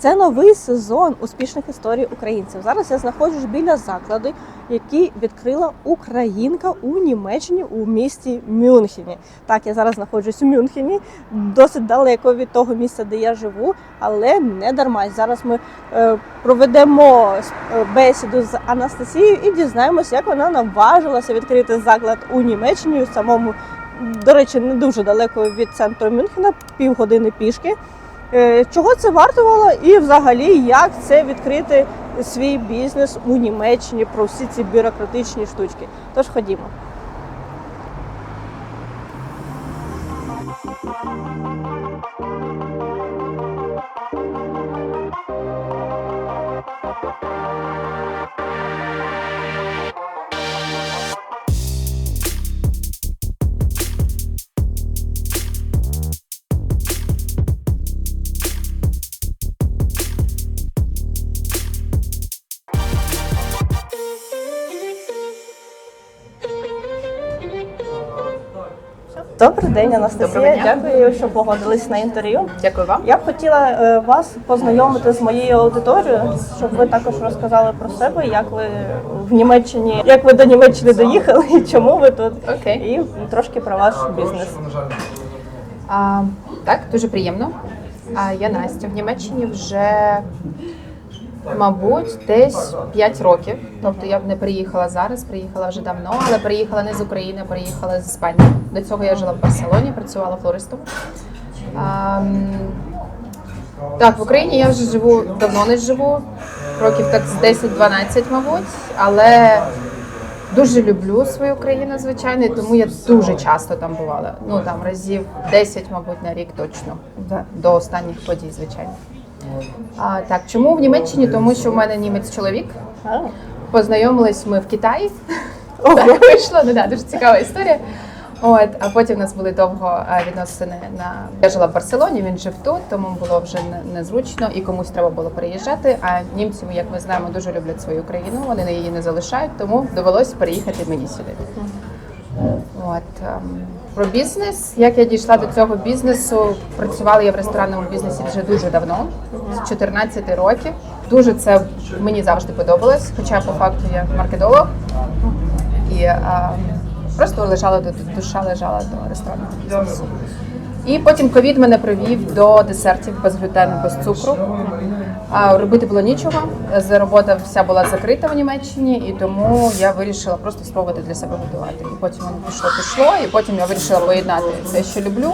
Це новий сезон успішних історій українців. Зараз я знаходжусь біля закладу, який відкрила українка у Німеччині у місті Мюнхені. Так, я зараз знаходжусь у Мюнхені, досить далеко від того місця, де я живу, але не дарма. Зараз ми е, проведемо е, бесіду з Анастасією і дізнаємося, як вона наважилася відкрити заклад у Німеччині у самому. До речі, не дуже далеко від центру Мюнхена, півгодини пішки. Е, Чого це вартувало і взагалі як це відкрити свій бізнес у Німеччині про всі ці бюрократичні штучки. Тож ходімо. День, Анастасія. Дня. Дякую, що погодились на інтерв'ю. Дякую вам. Я б хотіла е, вас познайомити з моєю аудиторією, щоб ви також розказали про себе, як ви в Німеччині, як ви до Німеччини доїхали, і чому ви тут, Окей. і трошки про ваш бізнес. А, так, дуже приємно. А я Настя в Німеччині вже, мабуть, десь 5 років. Тобто я б не приїхала зараз, приїхала вже давно, але приїхала не з України, приїхала з Іспанії. До цього я жила в Барселоні, працювала флористом. А, так, в Україні я вже живу давно не живу, років так з 10-12, мабуть, але Дуже люблю свою країну, звичайно, і тому я дуже часто там бувала. Ну там разів 10, мабуть, на рік точно до останніх подій, звичайно. А, так, чому в Німеччині? Тому що в мене німець чоловік. Познайомились ми в Китаї. Так вийшло, ну да, дуже цікава історія. От, а потім у нас були довго відносини на я жила в Барселоні, він жив тут, тому було вже незручно і комусь треба було переїжджати. А німці, як ми знаємо, дуже люблять свою країну, вони її не залишають, тому довелося переїхати мені сюди. От ем, про бізнес. Як я дійшла до цього бізнесу? Працювала я в ресторанному бізнесі вже дуже давно, з 14 років. Дуже це мені завжди подобалось, хоча по факту я маркетолог і ем, просто лежала до душа лежала до ресторанного бізнесу. І потім ковід мене привів до десертів без глютену, без цукру. А робити було нічого. Робота вся була закрита в Німеччині, і тому я вирішила просто спробувати для себе готувати. І потім воно пішло, пішло, і потім я вирішила поєднати те, що люблю.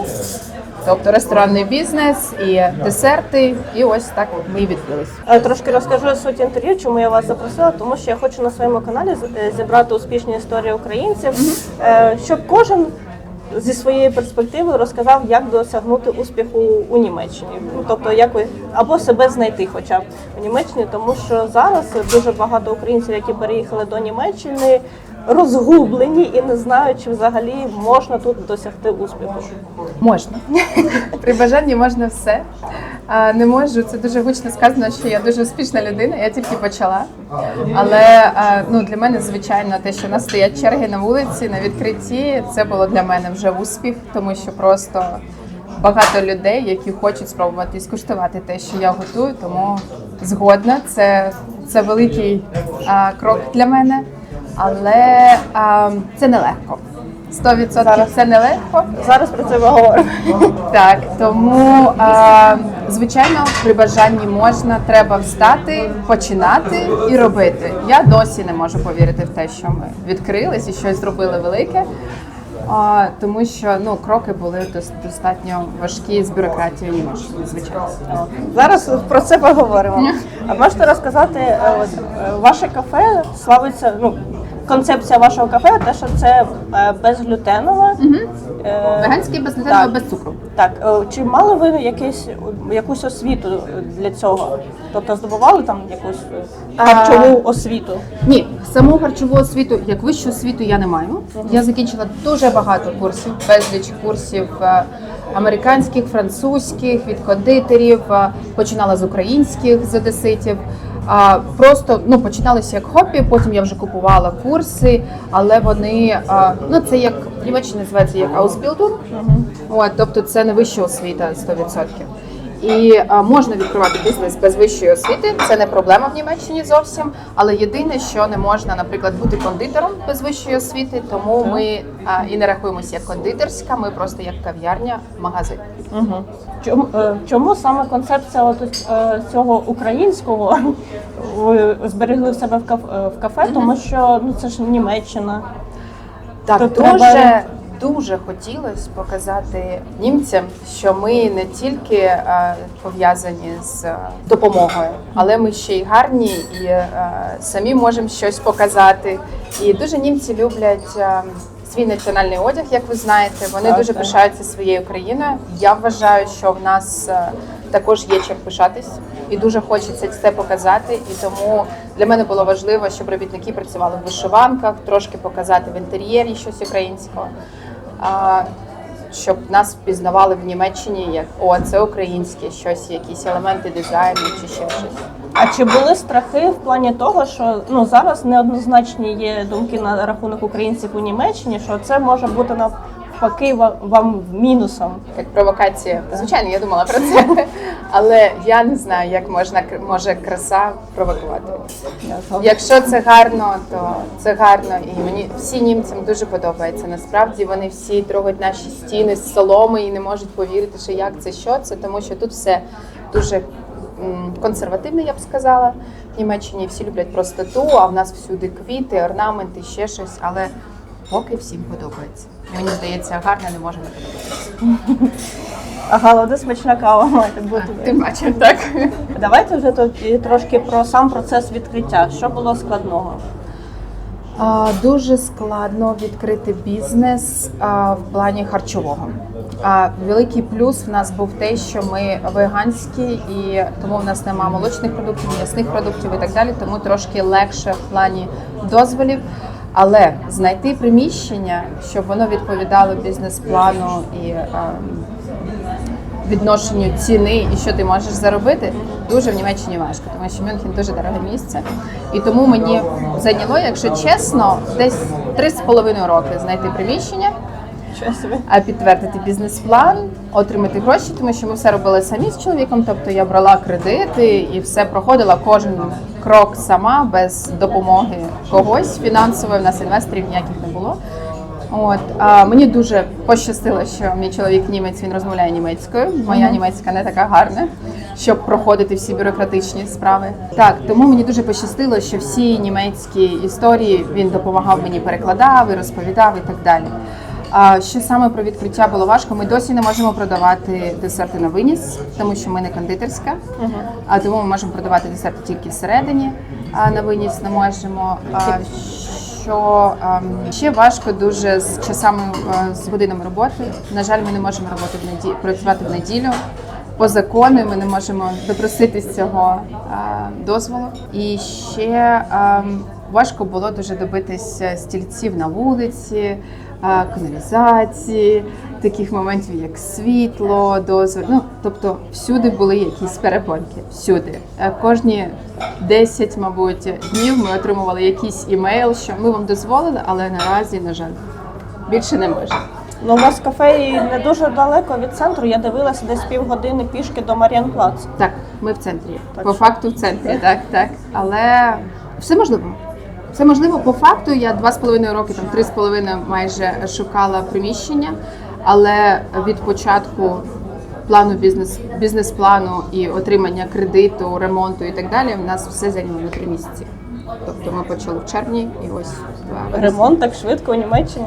Тобто ресторанний бізнес і десерти, і ось так ми і відкрились. Е, Трошки розкажу суть інтерв'ю, чому я вас запросила, тому що я хочу на своєму каналі е, зібрати успішні історії українців, е, щоб кожен зі своєї перспективи розказав, як досягнути успіху у Німеччині. Ну, тобто, як ви або себе знайти, хоча б у Німеччині, тому що зараз дуже багато українців, які переїхали до Німеччини, розгублені і не знають, чи взагалі можна тут досягти успіху. Можна. При бажанні можна все. А, Не можу, це дуже гучно сказано, що я дуже успішна людина, я тільки почала. Але ну, для мене, звичайно, те, що у нас стоять черги на вулиці, на відкритті, це було для мене вже успіх, тому що просто багато людей, які хочуть спробувати і скуштувати те, що я готую, тому згодна. Це, це великий а, крок для мене, але а, це нелегко. 100% це нелегко. Зараз про це ми говоримо. Так, тому а, звичайно, при бажанні можна, треба встати, починати і робити. Я досі не можу повірити в те, що ми відкрились і щось зробили велике. А, тому що ну кроки були дос- достатньо важкі з бюрократією в звичайно. Зараз про це поговоримо. А можете розказати, е, от, е, ваше кафе славиться, ну, концепція вашого кафе, те, що це е, безглютенове. Е, Веганський без глютену, так. без цукру. Так, е, чи мали ви якесь, якусь освіту для цього? Тобто здобували там якусь е, харчову освіту? Ні, саму харчову освіту, як вищу освіту, я не маю. Я закінчила дуже багато курсів, безліч курсів е, американських, французьких, від кондитерів, е, починала з українських з одеситів. А просто ну починалося як хобі. Потім я вже купувала курси, але вони а, ну це як в Німеччині називається як Ausbildung. От, тобто це не вища освіта 100%. І е, можна відкривати бізнес без вищої освіти. Це не проблема в Німеччині зовсім. Але єдине, що не можна, наприклад, бути кондитером без вищої освіти, тому ми е, і не рахуємося як кондитерська, ми просто як кав'ярня, магазин. Угу. Чому, е, чому саме концепція цього українського ви зберегли в себе в кафе, в кафе тому що ну це ж Німеччина. Так, дуже, треба- дуже хотілося показати німцям, що ми не тільки е, пов'язані з е, допомогою, але ми ще й гарні і е, самі можемо щось показати. І дуже німці люблять. Свій національний одяг, як ви знаєте, вони Так, дуже так. пишаються своєю країною. Я вважаю, що в нас також є чим пишатись, і дуже хочеться це показати. І тому для мене було важливо, щоб робітники працювали в вишиванках, трошки показати в інтер'єрі щось українського. Щоб нас впізнавали в Німеччині як о, це українське, щось, якісь елементи дизайну чи ще щось. А чи були страхи в плані того, що ну зараз неоднозначні є думки на рахунок українців у Німеччині, що це може бути навпаки вам мінусом? Як провокація. Звичайно, я думала про це, але я не знаю, як можна може краса провокувати. Якщо це гарно, то це гарно, і мені всі німцям дуже подобається. Насправді вони всі трогають наші стіни з соломи і не можуть повірити, що як це, що це, тому що тут все дуже консервативне, я б сказала. В Німеччині всі люблять простоту, а в нас всюди квіти, орнаменти, ще щось, але поки всім подобається. Мені здається, гарне не може не подобатися. Ага, смачна кава має бути. Ти бачив, так? Давайте вже тут трошки про сам процес відкриття. Що було складного? А, Дуже складно відкрити бізнес а, в плані харчового. А великий плюс в нас був те, що ми веганські, і тому в нас немає молочних продуктів, м'ясних продуктів і так далі. Тому трошки легше в плані дозволів. Але знайти приміщення, щоб воно відповідало бізнес-плану і а, відношенню ціни і що ти можеш заробити, дуже в Німеччині важко, тому що Мюнхен дуже дороге місце. І тому мені зайняло, якщо чесно, десь три з половиною роки знайти приміщення? А підтвердити бізнес-план, отримати гроші, тому що ми все робили самі з чоловіком. Тобто я брала кредити і все проходила кожен крок сама без допомоги когось фінансової. В нас інвесторів ніяких не було. От а мені дуже пощастило, що мій чоловік німець він розмовляє німецькою. Моя німецька не така гарна, щоб проходити всі бюрократичні справи. Так, тому мені дуже пощастило, що всі німецькі історії він допомагав мені перекладав і розповідав і так далі. А що саме про відкриття було важко? Ми досі не можемо продавати десерти на виніс, тому що ми не кондитерська. А тому ми можемо продавати десерти тільки всередині, а на виніс не можемо. А, що ем, ще важко дуже з часами е, з годинами роботи. На жаль, ми не можемо роботи в неділю, працювати в неділю. По закону ми не можемо допроситись цього е, дозволу. І ще ем, важко було дуже добитися стільців на вулиці, каналізації, таких моментів, як світло, дозвіл. Ну тобто, всюди були якісь перепонки. Всюди. Кожні 10, мабуть, днів ми отримували якийсь імейл, що ми вам дозволили, але наразі, на жаль, більше не можемо. Ну, у вас кафе не дуже далеко від центру. Я дивилася десь півгодини пішки до Маріанплац. Так, ми в центрі. Так по що- факту в центрі, так, так. Але все можливо. Все можливо. По факту я два з половиною роки, там три з половиною майже шукала приміщення, але від початку плану бізнес бізнес-плану і отримання кредиту, ремонту і так далі, в нас все зайняло на три місяці. Тобто ми почали в червні і ось два. Ремонт так швидко у Німеччині.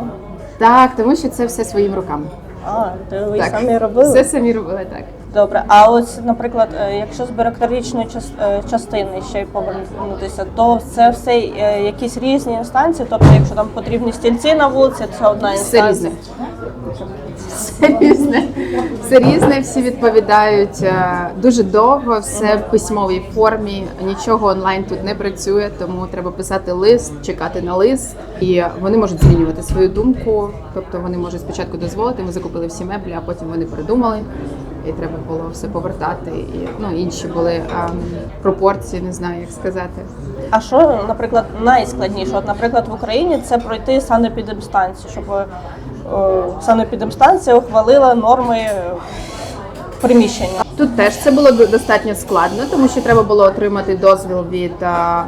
Так, тому що це все своїми руками. А, то ви так. самі робили? Все самі робили так. Добре. А ось, наприклад, е, якщо з бюрократичної е, частини ще й повернутися, то це все е, якісь різні інстанції. Тобто, якщо там потрібні стільці на вулиці, це одна Все інстанція. різне. Все різне. Все різне, всі відповідають дуже довго, все в письмовій формі. Нічого онлайн тут не працює, тому треба писати лист, чекати на лист. І вони можуть змінювати свою думку. Тобто вони можуть спочатку дозволити. Ми закупили всі меблі, а потім вони передумали. І треба було все повертати. І ну інші були ем, пропорції, не знаю, як сказати. А що, наприклад, найскладніше? От, наприклад, в Україні це пройти санепідемстанцію, щоб е, санепідемстанція ухвалила норми е, приміщення. Тут теж це було до- достатньо складно, тому що треба було отримати дозвіл від а,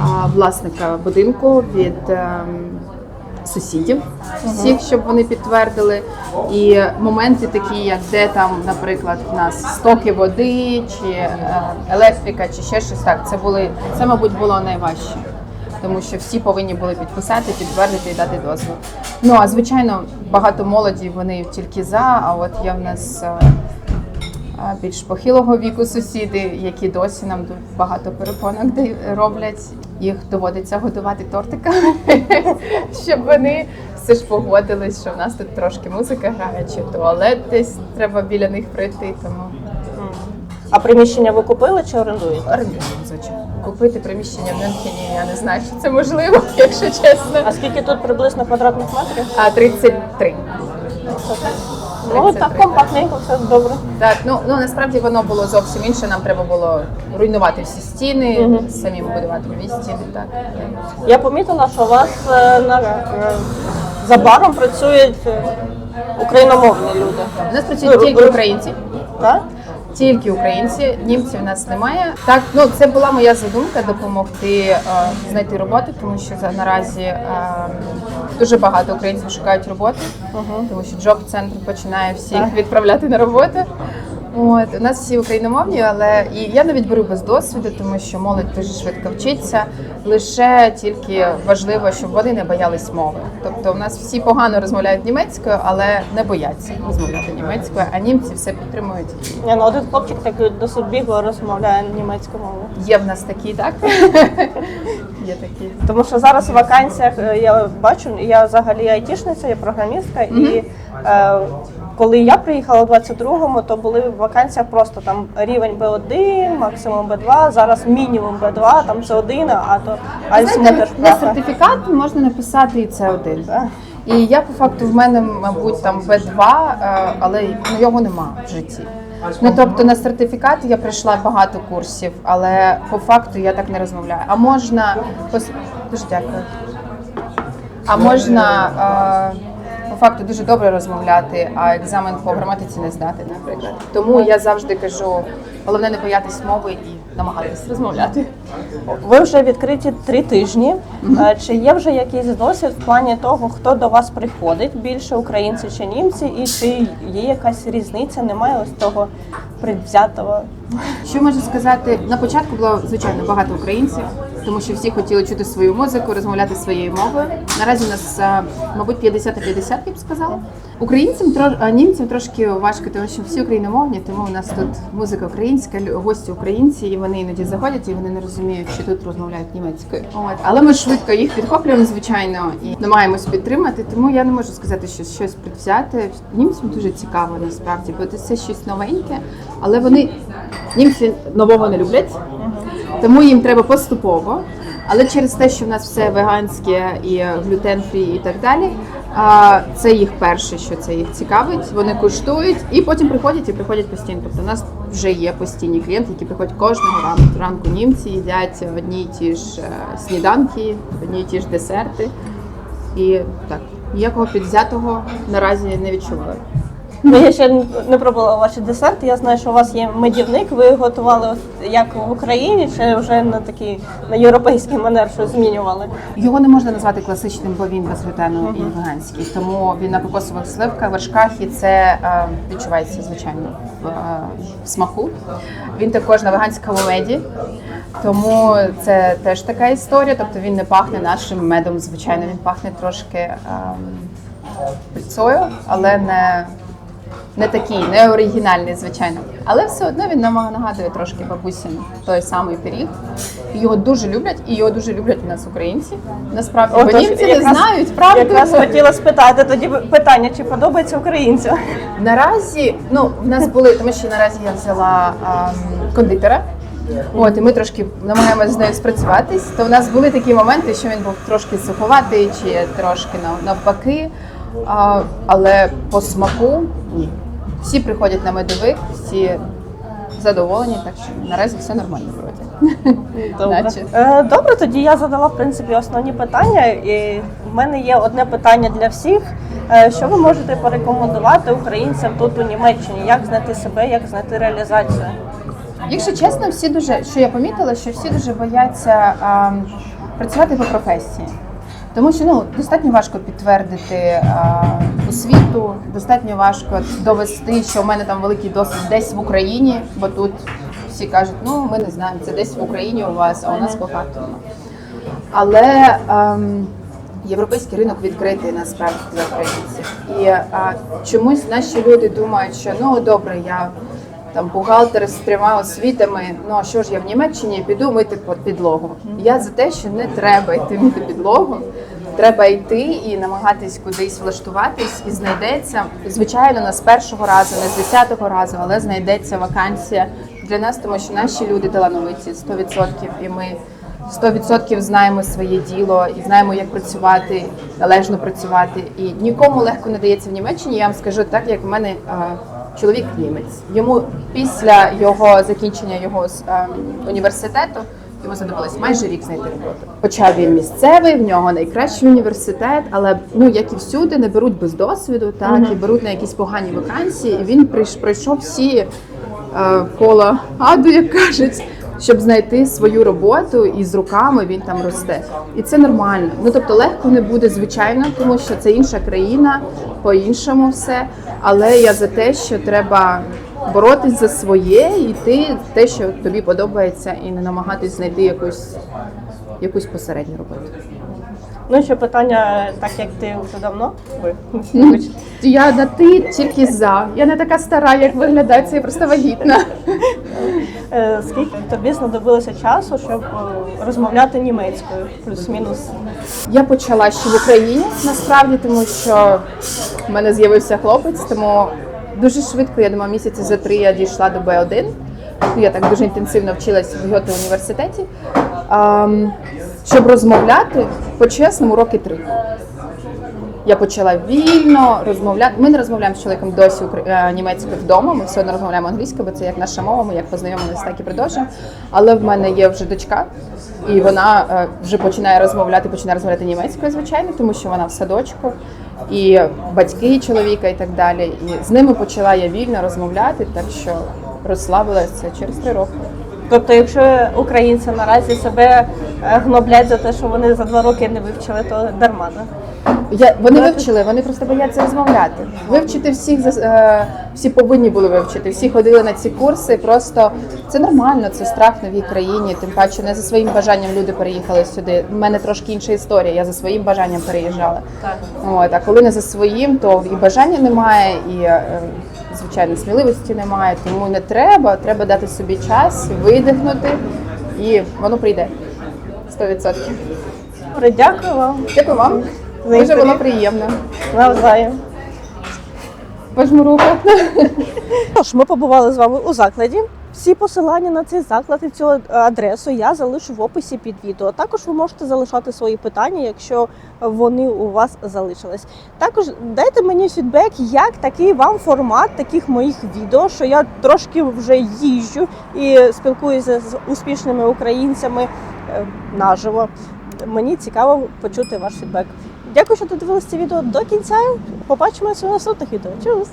а, власника будинку, від ем, сусідів всіх, щоб вони підтвердили. І моменти такі, як де там, наприклад, в нас стоки води, чи е, електрика, чи ще щось так. Це були це, мабуть, було найважче. Тому що всі повинні були підписати, підтвердити і дати дозвіл. Ну а звичайно, багато молоді вони тільки за. А от є в нас е, більш похилого віку сусіди, які досі нам багато перепонок роблять. Їх доводиться годувати тортиками, щоб вони все ж погодились, що в нас тут трошки музика грає, чи туалет десь треба біля них пройти. Тому А приміщення ви купили чи орендуєте? орендуємо, звичайно. Купити приміщення в Мюнхені, я не знаю, чи це можливо, якщо чесно. А скільки тут приблизно квадратних метрів? А 33. Ну так компактненько, все добре. Так, ну ну насправді воно було зовсім інше. Нам треба було руйнувати всі стіни, Мгм. самим будувати нові стіни. Так Я помітила, що у вас е, на е, за баром працюють е, україномовні люди. у нас працюють Ну, тільки українці. Так? Тільки українці, німців у нас немає. Так, ну це була моя задумка допомогти е, знайти роботу, тому що за наразі е, дуже багато українців шукають роботу, тому що джоб центр починає всіх відправляти на роботу. От у нас всі україномовні, але і я навіть беру без досвіду, тому що молодь дуже швидко вчиться. Лише тільки важливо, щоб вони не боялись мови. Тобто, у нас всі погано розмовляють німецькою, але не бояться розмовляти німецькою, а німці все підтримують. Ні, ну один хлопчик такий досить бігло розмовляє німецькою мовою. Є в нас такі, так? Є такі. Тому що зараз у вакансіях е, я бачу, я взагалі айтішниця, я програмістка, і е, коли я приїхала у 22-му, то були в вакансіях просто там рівень B1, максимум B2, зараз мінімум B2, там це 1, а то Знаєте, на сертифікат можна написати і це один. І я по факту в мене, мабуть, там Б2, е, але ну, його нема в житті. Ну тобто на сертифікат я пройшла багато курсів, але по факту я так не розмовляю. А можна пос- дуже дякую. А можна е, по факту дуже добре розмовляти, а екзамен по граматиці не здати, наприклад. Тому я завжди кажу, головне не боятись мови і намагатись розмовляти. Ви вже відкриті три тижні. Е, Чи є вже якийсь досвід в плані того, хто до вас приходить, більше українці чи німці, і чи є якась різниця? Немає ось того предвзятого. Що можу сказати? На початку було звичайно багато українців, тому що всі хотіли чути свою музику, розмовляти своєю мовою. Наразі у нас, е, мабуть, 50 на 50, я б сказала. Українцям тро- німцям трошки важко, тому що всі україномовні, тому у нас тут музика українська, гості українці, і вони іноді заходять і вони не розуміють, що тут розмовляють німецькою. От але ми швидко їх підхоплюємо, звичайно, і намагаємось підтримати. Тому я не можу сказати, що щось предвзяте. Німцям дуже цікаво насправді, бо це щось новеньке, але вони німці нового не люблять, тому їм треба поступово. Але через те, що в нас все веганське і глютен-фрі і так далі, це їх перше, що це їх цікавить. Вони куштують і потім приходять і приходять постійно. Тобто у нас вже є постійні клієнти, які приходять кожного ранку. Ранку німці їдять одні й ті ж е, сніданки, одні й ті ж десерти. І так, ніякого підвзятого наразі не відчуваю. Ну, я ще не пробувала ваші десерти. Я знаю, що у вас є медівник. Ви готували от як в Україні, чи вже на такий на європейський манер щось змінювали? Його не можна назвати класичним, бо він без глютену і веганський. Тому він на кокосових сливках, вершках, і це е, відчувається звичайно в, е, в смаку. Він також на веганському меді. Тому це теж така історія. Тобто він не пахне нашим медом. Звичайно, він пахне трошки ем, пиццою, але не, не такий, не оригінальний, звичайно. Але все одно він нам нагадує трошки бабусін той самий пиріг. Його дуже люблять, і його дуже люблять у нас українці. Насправді, бо Отож, німці не якраз- знають, правда? Якраз хотіла спитати тоді питання, чи подобається українцям? Наразі, ну, в нас були, тому що наразі я взяла ем, кондитера. От, і ми трошки намагаємося з нею спрацюватись. То в нас були такі моменти, що він був трошки суховатий чи трошки нав- навпаки. А, але по смаку ні. Всі приходять на медовик, всі задоволені, так що наразі все нормально вроді. Добре. Е, Добре, тоді я задала в принципі основні питання. І в мене є одне питання для всіх. Е, Що ви можете порекомендувати українцям тут у Німеччині? Як знайти себе, як знайти реалізацію? Якщо чесно, всі дуже що я помітила, що всі дуже бояться а, працювати по професії. Тому що ну достатньо важко підтвердити а, освіту, достатньо важко довести, що в мене там великий досвід десь в Україні, бо тут всі кажуть, ну ми не знаємо, це десь в Україні у вас, а у нас по факту. Але ем, європейський ринок відкритий насправді для українців. І а, чомусь наші люди думають, що ну добре, я там бухгалтер з трьома освітами. Ну а що ж я в Німеччині піду мити під- підлогу? Я за те, що не треба йти мити підлогу. Треба йти і намагатись кудись влаштуватись, і знайдеться звичайно не з першого разу, не з десятого разу, але знайдеться вакансія для нас, тому що наші люди талановиті 100%, і ми 100% знаємо своє діло і знаємо, як працювати, належно працювати. І нікому легко не дається в Німеччині. Я вам скажу так, як в мене чоловік німець. Йому після його закінчення його а, університету. Йому знадобилось майже рік знайти роботу. Почав він місцевий, в нього найкращий університет, але ну як і всюди, не беруть без досвіду, так і беруть на якісь погані вакансії. І він пройшов всі е, кола аду, як кажуть, щоб знайти свою роботу, і з руками він там росте. І це нормально. Ну тобто легко не буде, звичайно, тому що це інша країна, по-іншому все. Але я за те, що треба боротись за своє, і йти те, що тобі подобається, і не намагатись знайти якусь, якусь посередню роботу. Ну ще питання, так як ти вже давно. Ви Я на ти тільки за. Я не така стара, як виглядає, це я просто вагітна. Е, скільки тобі знадобилося часу, щоб е, розмовляти німецькою, плюс-мінус? Я почала ще в Україні насправді, тому що в мене з'явився хлопець, тому дуже швидко, я думаю, місяці за три я дійшла до Б1. Ну, Я так дуже інтенсивно вчилась в Гьоте університеті. Щоб розмовляти по-чесному, роки три. Я почала вільно розмовляти. Ми не розмовляємо з чоловіком досі е, німецькою вдома. Ми все одно розмовляємо англійською, бо це як наша мова. Ми як познайомилися, так і продовжуємо. Але в мене є вже дочка, і вона е, вже починає розмовляти, починає розмовляти німецькою, звичайно, тому що вона в садочку, і батьки чоловіка, і так далі. І з ними почала я вільно розмовляти, так що розслабилася через три роки. Тобто, якщо українці наразі себе е, гноблять за те, що вони за два роки не вивчили, то дарма. да? Я, вони вивчили, вони просто бояться розмовляти. Вивчити всіх е, всі повинні були вивчити. Всі ходили на ці курси. Просто це нормально, це страх в новій країні. Тим паче не за своїм бажанням люди переїхали сюди. У мене трошки інша історія. Я за своїм бажанням переїжджала. Так. От, а коли не за своїм, то і бажання немає, і е, звичайно сміливості немає. Тому не треба. Треба дати собі час, видихнути, і воно прийде. 100%. Добре, дякую вам. Дякую вам. Дуже було приємно. Навзаєм. Пожму руку. Тож, ми побували з вами у закладі. Всі посилання на цей заклад і цю адресу я залишу в описі під відео. Також ви можете залишати свої питання, якщо вони у вас залишились. Також дайте мені фідбек, як такий вам формат таких моїх відео, що я трошки вже їжджу і спілкуюся з успішними українцями е, наживо. Мені цікаво почути ваш фідбек. Дякую, що додивилися це відео до кінця. Побачимося у наступних відео. Чус!